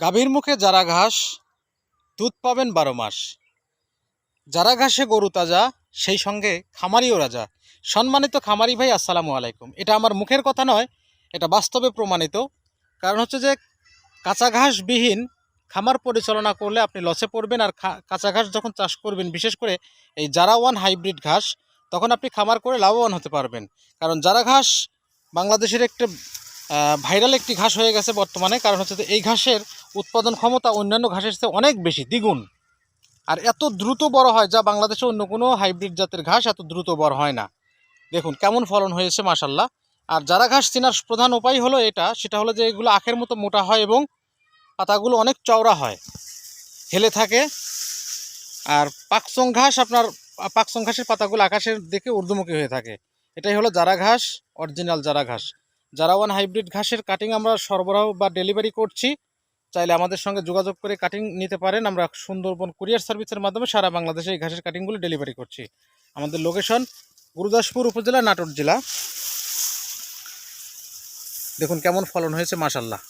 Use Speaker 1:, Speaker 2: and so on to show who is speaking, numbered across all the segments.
Speaker 1: গাভীর মুখে যারা ঘাস, দুধ পাবেন বারো মাস। যারা ঘাসে গরু তাজা, সেই সঙ্গে খামারিও রাজা। সম্মানিত খামারি ভাই, আসসালামু আলাইকুম। এটা আমার মুখের কথা নয়, এটা বাস্তবে প্রমাণিত। কারণ হচ্ছে যে, কাঁচা ঘাসবিহীন খামার পরিচালনা করলে আপনি লসে পড়বেন আর কাঁচা ঘাস যখন চাষ করবেন, বিশেষ করে এই জারা ওয়ান হাইব্রিড ঘাস, তখন আপনি খামার করে লাভবান হতে পারবেন। কারণ জারা ঘাস বাংলাদেশের একটা ভাইরাল একটি ঘাস হয়ে গেছে বর্তমানে, কারণ হচ্ছে এই ঘাসের উৎপাদন ক্ষমতা অন্যান্য ঘাসের চেয়ে অনেক বেশি, দ্বিগুণ। আর এত দ্রুত বড় হয় যা বাংলাদেশে অন্য কোনো হাইব্রিড জাতের ঘাস এত দ্রুত বড় হয় না। দেখুন, কেমন ফলন হয়েছে মাসাল্লাহ আর যারা ঘাস চেনার প্রধান উপায় হলো এটা, সেটা হলো যে এগুলো আখের মতো মোটা হয় এবং পাতাগুলো অনেক চওড়া হয়। হেলে থাকে। আর পাকচং ঘাস আপনার পাকচং ঘাসের পাতাগুলো আকাশের দিকে ঊর্ধ্বমুখী হয়ে থাকে। এটাই হলো জারা ঘাস, অরিজিনাল জারা ঘাস। জারা ওয়ান হাইব্রিড ঘাসের কাটিং আমরা সরবরাহ বা ডেলিভারি করছি চাইলে আমাদের সঙ্গে যোগাযোগ করে কাটিং নিতে পারেন। আমরা সুন্দরবন কুরিয়ার সার্ভিসের মাধ্যমে সারা বাংলাদেশে এই ঘাসের কাটিংগুলো ডেলিভারি করছি। আমাদের লোকেশন গুরুদাসপুর উপজেলা, নাটোর জেলা। দেখুন কেমন ফলন হয়েছে মাসাল্লাহ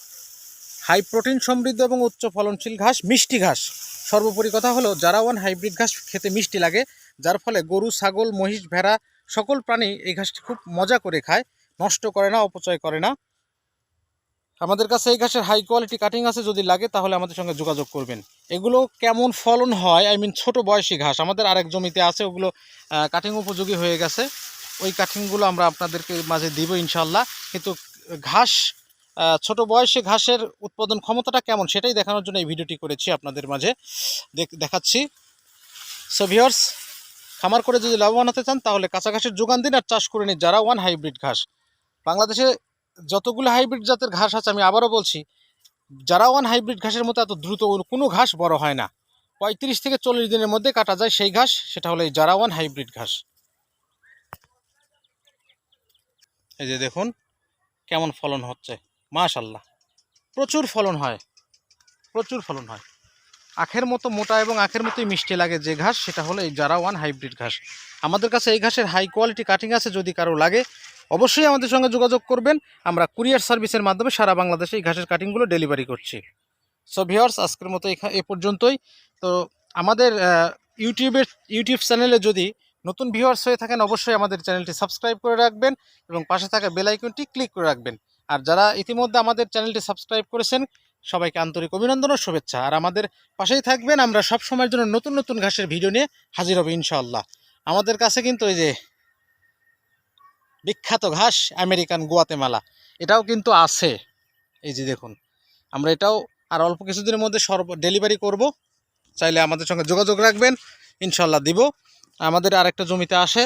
Speaker 1: হাই প্রোটিন সমৃদ্ধ এবং উচ্চ ফলনশীল ঘাস, মিষ্টি ঘাস। সর্বোপরি কথা হলো, যারা ওয়ান হাইব্রিড ঘাস খেতে মিষ্টি লাগে, যার ফলে গরু, ছাগল, মহিষ, ভেড়া, সকল প্রাণী এই ঘাসটি খুব মজা করে খায়, নষ্ট করে না, অপচয় করে না। আমাদের কাছে এই ঘাসের হাই কোয়ালিটি কাটিং আছে, যদি লাগে তাহলে আমাদের সঙ্গে যোগাযোগ করবেন। এগুলো কেমন ফলন হয়? আই মিন ছোট বয়সী ঘাস। আমাদের আরেক জমিতে আছে, ওগুলো কাটিং উপযোগী হয়ে গেছে। ওই কাটিংগুলো আমরা আপনাদেরকে মাঝে দিব ইনশাল্লাহ কিন্তু ঘাস ছোট বয়সে ঘাসের উৎপাদন ক্ষমতাটা কেমন সেটাই দেখানোর জন্য এই ভিডিওটি করেছি আপনাদের মাঝে। দেখ- দেখাচ্ছি। সো ভিওর্স খামার করে যদি লাভবান হতে চান, তাহলে কাঁচা ঘাসের যোগান দিন আর চাষ করে নিন যারা ওয়ান হাইব্রিড ঘাস। বাংলাদেশে যতগুলো হাইব্রিড জাতের ঘাস আছে, আমি আবারও বলছি, যারা ওয়ান হাইব্রিড ঘাসের মতো এত দ্রুত কোনো ঘাস বড় হয় না। পঁয়ত্রিশ থেকে চল্লিশ দিনের মধ্যে কাটা যায় সেই ঘাস, সেটা হলো এই জারা ওয়ান হাইব্রিড ঘাস। এই যে দেখুন, কেমন ফলন হচ্ছে। মাশাল্লাহ প্রচুর ফলন হয়। প্রচুর ফলন হয়। আখের মতো মোটা এবং আখের মতোই মিষ্টি লাগে যে ঘাস, সেটা হলো এই জারা ওয়ান হাইব্রিড ঘাস। আমাদের কাছে এই ঘাসের হাই কোয়ালিটি কাটিং আছে, যদি কারও লাগে অবশ্যই আমাদের সঙ্গে যোগাযোগ করবেন। আমরা কুরিয়ার সার্ভিসের মাধ্যমে সারা বাংলাদেশে এই ঘাসের কাটিংগুলো ডেলিভারি করছি। সো ভিওর্স আজকের মতো এখা- এ পর্যন্তই। তো, আমাদের ইউটিউবের ইউটিউব চ্যানেলে যদি নতুন ভিউয়ার্স হয়ে থাকেন, অবশ্যই আমাদের চ্যানেলটি সাবস্ক্রাইব করে রাখবেন এবং পাশে থাকা বেল আইকনটি ক্লিক করে রাখবেন। আর যারা ইতিমধ্যে আমাদের চ্যানেলটি সাবস্ক্রাইব করেছেন, সবাইকে আন্তরিক অভিনন্দন ও শুভেচ্ছা। আর আমাদের পাশেই থাকবেন আমরা সব সময়ের জন্য নতুন নতুন ঘাসের ভিডিও নিয়ে হাজির হব ইনশাআল্লাহ। আমাদের কাছে কিন্তু এই যে বিখ্যাত ঘাস আমেরিকান গোয়াতেমালা। এটাও কিন্তু আছে। এই যে দেখুন, আমরা এটাও আর অল্প কিছুদিনের মধ্যে সর্ব, ডেলিভারি করব। চাইলে আমাদের সঙ্গে যোগাযোগ রাখবেন ইনশাল্লাহ দিব। আমাদের আরেকটা জমিতে আসে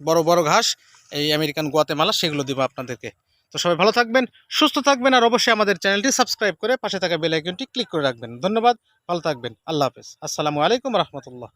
Speaker 1: বড় বড় ঘাস, এই আমেরিকান গোয়াতেমালা, সেগুলো দিব আপনাদেরকে। তো সবাই ভালো থাকবেন, সুস্থ থাকবেন, আর অবশ্যই আমাদের চ্যানেলটি সাবস্ক্রাইব করে পাশে থাকা বেল আইকনটি ক্লিক করে রাখবেন। ধন্যবাদ, ভালো থাকবেন। আল্লাহ হাফেজ। আসসালামু আলাইকুম রহমতুল্লাহ।